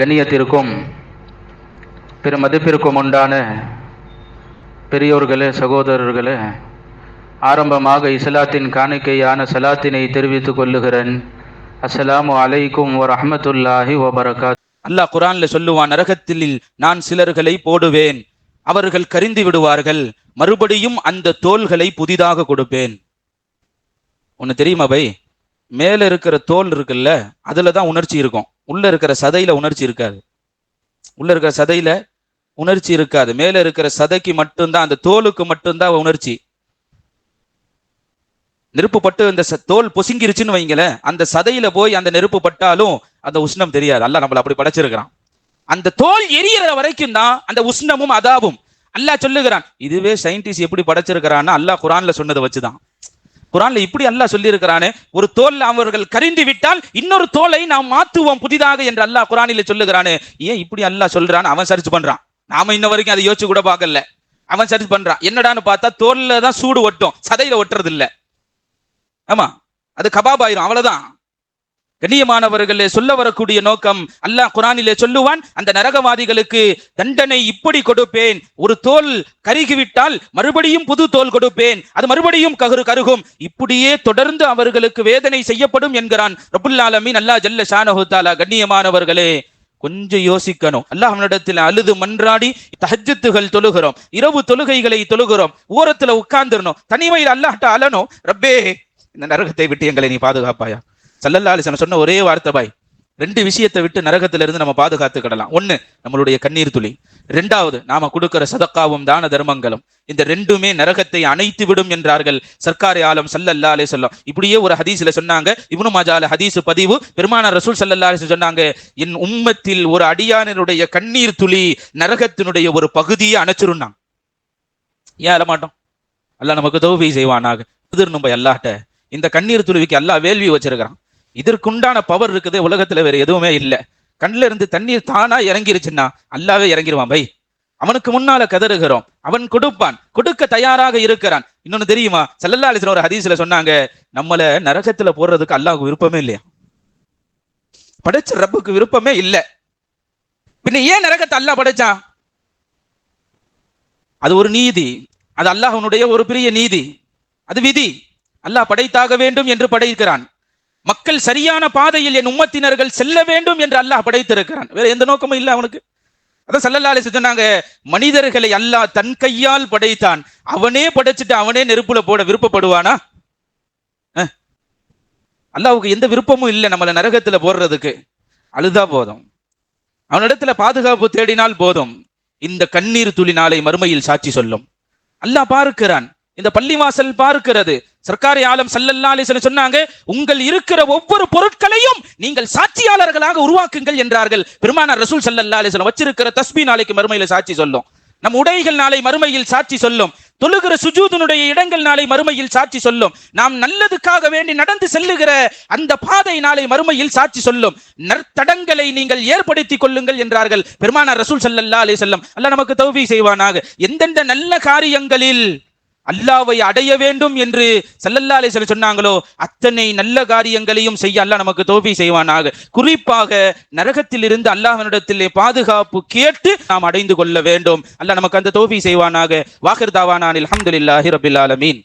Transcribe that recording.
கண்ணியத்திற்கும் பிற மதிப்பிற்கும் உண்டான பெரியோர்களே சகோதரர்களே ஆரம்பமாக இஸ்லாத்தின் காணிக்கையான சலாத்தினை தெரிவித்துக் கொள்ளுகிறேன். அஸ்ஸலாமு அலைக்கும் வரஹ்மத்துல்லாஹி வபரகாத். அல்லாஹ் குரான்ல சொல்லுவான் நரகத்தில் நான் சிலர்களை போடுவேன் அவர்கள் கரிந்து விடுவார்கள் மறுபடியும் அந்த தோள்களை புதிதாக கொடுப்பேன். ஒன்று தெரியுமா பை மேல இருக்கிற தோல் இருக்குல்ல அதுல தான் உணர்ச்சி இருக்கும். உள்ள இருக்கிற சதையில உணர்ச்சி இருக்காது. உள்ள இருக்கிற சதையில உணர்ச்சி இருக்காது. மேல இருக்கிற சதைக்கு மட்டும்தான் அந்த தோலுக்கு மட்டும்தான் உணர்ச்சி. நெருப்பு பட்டு அந்த ச- தோல் பொசுங்கிருச்சுன்னு வைங்களேன் அந்த சதையில போய் அந்த நெருப்பு பட்டாலும் அந்த உஷ்ணம் தெரியாது. அல்ல நம்மள அப்படி படைச்சிருக்கிறான். அந்த தோல் எரியற வரைக்கும் தான் அந்த உஷ்ணமும் அதாவும். அல்லாஹ் சொல்லுகிறான் இதுவே சயின்டிஸ்ட் எப்படி படைச்சிருக்கிறான்னு அல்லாஹ் குரான்ல சொன்னதை வச்சுதான். குரான்ல இப்படி அல்லாஹ் சொல்லியிருக்கிறானே ஒரு தோல் அவர்கள் கரிந்து விட்டால் இன்னொரு தோலை நாம் மாத்துவோம் புதிதாக என்று அல்லாஹ் குரானில சொல்லுகிறானே. ஏன் இப்படி அல்லாஹ் சொல்றான் அவன் சர்ச் பண்றான். நாம இன்ன வரைக்கும் அதை யோசிச்சு கூட பார்க்கல. அவன் சர்ச் பண்றான். என்னடான்னு பார்த்தா தோல்ல தான் சூடு ஒட்டும் சதையில ஒட்டுறது இல்ல ஆமா அது கபாப் ஆயிரும் அவ்வளவுதான். கண்ணியமானவர்களே சொல்ல வரக்கூடிய நோக்கம் அல்லாஹ் குரானிலே சொல்லுவான் அந்த நரகவாதிகளுக்கு தண்டனை இப்படி கொடுப்பேன். ஒரு தோல் கருகிவிட்டால் மறுபடியும் புது தோல் கொடுப்பேன். அது மறுபடியும் கரு கருகும். இப்படியே தொடர்ந்து அவர்களுக்கு வேதனை செய்யப்படும் என்கிறான் ரபுல் அல்லா ஜல்ல ஷானஹுத்தாலா கண்ணியமானவர்களே கொஞ்சம் யோசிக்கணும். அல்லாஹ்விடத்தில் அழுது மன்றாடி தஹஜத்துகள் தொழுகிறோம் இரவு தொழுகைகளை தொழுகிறோம் ஓரத்துல உட்கார்ந்துடணும் தனிமையில் அல்லாஹ்ட்ட அலணும். ரப்பே இந்த நரகத்தை விட்டு எங்களை நீ பாதுகாப்பாயா? சல்லல்லா அலிசன் சொன்ன ஒரே வார்த்தை பாய். ரெண்டு விஷயத்தை விட்டு நரகத்துல இருந்து நம்ம பாதுகாத்துக்கிடலாம் ஒன்னு நம்மளுடைய கண்ணீர் துளி. ரெண்டாவது நாம கொடுக்கிற சதக்காவும் தான தர்மங்களும். இந்த ரெண்டுமே நரகத்தை அணைத்து விடும் என்றார்கள் சர்க்காரி ஆலம் சல்லல்லா அலே சொல்லம் இப்படியே ஒரு ஹதீஸ்ல சொன்னாங்க. இவனு மாஜால ஹதீஸ் பதிவு. பெருமானார் ரசூல் சல்லல்லா அலிஸ் சொன்னாங்க என் உம்மத்தில் ஒரு அடியானனுடைய கண்ணீர் துளி நரகத்தினுடைய ஒரு பகுதியை அணைச்சிருந்தாங்க ஏன் அழ மாட்டோம் அல்லாஹ் நமக்கு தௌபி செய்வானாக. எதிர்ணும் அல்லாட்ட இந்த கண்ணீர் துளிவிக்கு எல்லா வேள்வி வச்சிருக்கிறான். இதற்குண்டான பவர் இருக்குது உலகத்துல வேற எதுவுமே இல்லை. கண்ணில இருந்து தண்ணீர் தானா இறங்கிருச்சுன்னா அல்லாவே இறங்கிருவான் பை. அவனுக்கு முன்னால கதறுகிறோம். அவன் கொடுப்பான். கொடுக்க தயாராக இருக்கிறான். இன்னொன்னு தெரியுமா? சல்லல்லா அலிஸ்லாம் ஒரு ஹதீஸ்ல சொன்னாங்க நம்மள நரகத்துல போடுறதுக்கு அல்லாவுக்கு விருப்பமே இல்லையா? படைச்ச ரப்புக்கு விருப்பமே இல்லை. பின்ன ஏன் நரகத்தை அல்லாஹ் படைச்சான்? அது ஒரு நீதி. அது அல்லாஹனுடைய ஒரு பெரிய நீதி. அது விதி. அல்லாஹ் படைத்தாக வேண்டும் என்று படைக்கிறான். மக்கள் சரியான பாதையில் என் உம்மத்தினர்கள் செல்ல வேண்டும் என்று அல்லாஹ் படைத்திருக்கிறான். வேற எந்த நோக்கமும் இல்லை அவனுக்கு. அதான் சல்லல்லா அலிஸ் சொன்னாங்க மனிதர்களை அல்லாஹ் தன் கையால் படைத்தான். அவனே படைச்சிட்டு அவனே நெருப்புல போட விருப்பப்படுவானா? அல்லாவுக்கு எந்த விருப்பமும் இல்லை நம்மள நரகத்துல போடுறதுக்கு. அழுதா போதும். அவனிடத்துல பாதுகாப்பு தேடினால் போதும். இந்த கண்ணீர் துளி நாளை மறுமையில் சாட்சி சொல்லும். அல்லாஹ் பார்க்கிறான். இந்த பள்ளிவாசல் பார்க்கிறது. சர்க்காரி ஆலம் சல்லல்லா அலிசன் சொன்னாங்க உங்கள் இருக்கிற ஒவ்வொரு பொருட்களையும் நீங்கள் சாட்சியாளர்களாக உருவாக்குங்கள் என்றார்கள். பெருமானார் ரசூல் சல்லல்லா அலிசன் வச்சிருக்கிற தஸ்பி நாளைக்கு மறுமையில சாட்சி சொல்லும். நம் உடைகள் நாளை மறுமையில் சாட்சி சொல்லும். தொழுகிற சுஜூதனுடைய இடங்கள் நாளை மறுமையில் சாட்சி சொல்லும். நாம் நல்லதுக்காக வேண்டி நடந்து செல்லுகிற அந்த பாதை நாளை மறுமையில் சாட்சி சொல்லும். நற்தடங்களை நீங்கள் ஏற்படுத்திக் கொள்ளுங்கள் என்றார்கள் பெருமானார் ரசூல் சல்லல்லா அலி செல்லம் அல்ல நமக்கு தௌபி செய்வானாக. எந்தெந்த நல்ல காரியங்களில் அல்லாவை அடைய வேண்டும் என்று சல்லல்லா அலைஹி சொன்னாங்களோ அத்தனை நல்ல காரியங்களையும் செய்ய அல்லாஹ் நமக்கு தோஃபி செய்வானாக. குறிப்பாக நரகத்தில் இருந்து அல்லாஹனிடத்தில் பாதுகாப்பு கேட்டு நாம் அடைந்து கொள்ள வேண்டும். அல்லாஹ் நமக்கு அந்த தோஃபி செய்வானாக. வாஹிர் தாவானான் அல்ஹம்துலில்லாஹி ரபில் ஆலமீன்.